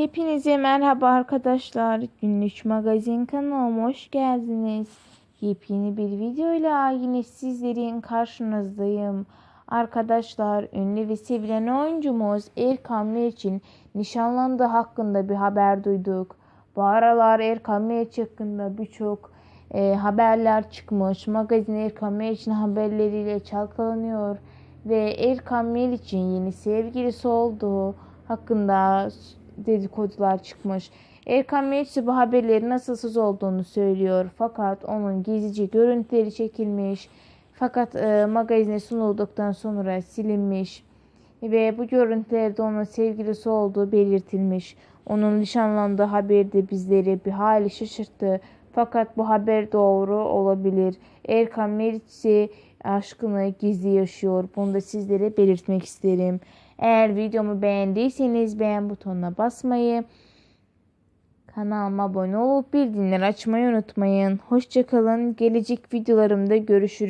Hepinize merhaba arkadaşlar. Günlük magazin kanalıma hoş geldiniz. Yepyeni bir videoyla yine sizlerin karşınızdayım. Arkadaşlar ünlü ve sevilen oyuncumuz Erkan Meriç'in nişanlandığı hakkında bir haber duyduk. Bu aralar Erkan Meriç hakkında birçok e, haberler çıkmış. Magazin Erkan Meriç'in haberleriyle çalkalanıyor. Ve Erkan Meriç'in yeni sevgilisi olduğu hakkında dedikodular çıkmış. Erkan Meriç bu haberlerin nasılsız olduğunu söylüyor. Fakat onun gizlice görüntüleri çekilmiş. Fakat e, magazine sunulduktan sonra silinmiş. Ve bu görüntülerde onun sevgilisi olduğu belirtilmiş. Onun nişanlandığı haberi de bizleri bir hali şaşırttı. Fakat bu haber doğru olabilir. Erkan Meriç ise aşkını gizli yaşıyor. Bunu da sizlere belirtmek isterim. Eğer videomu beğendiyseniz beğen butonuna basmayı, kanalıma abone olup bildirimleri açmayı unutmayın. Hoşçakalın. Gelecek videolarımda görüşürüz.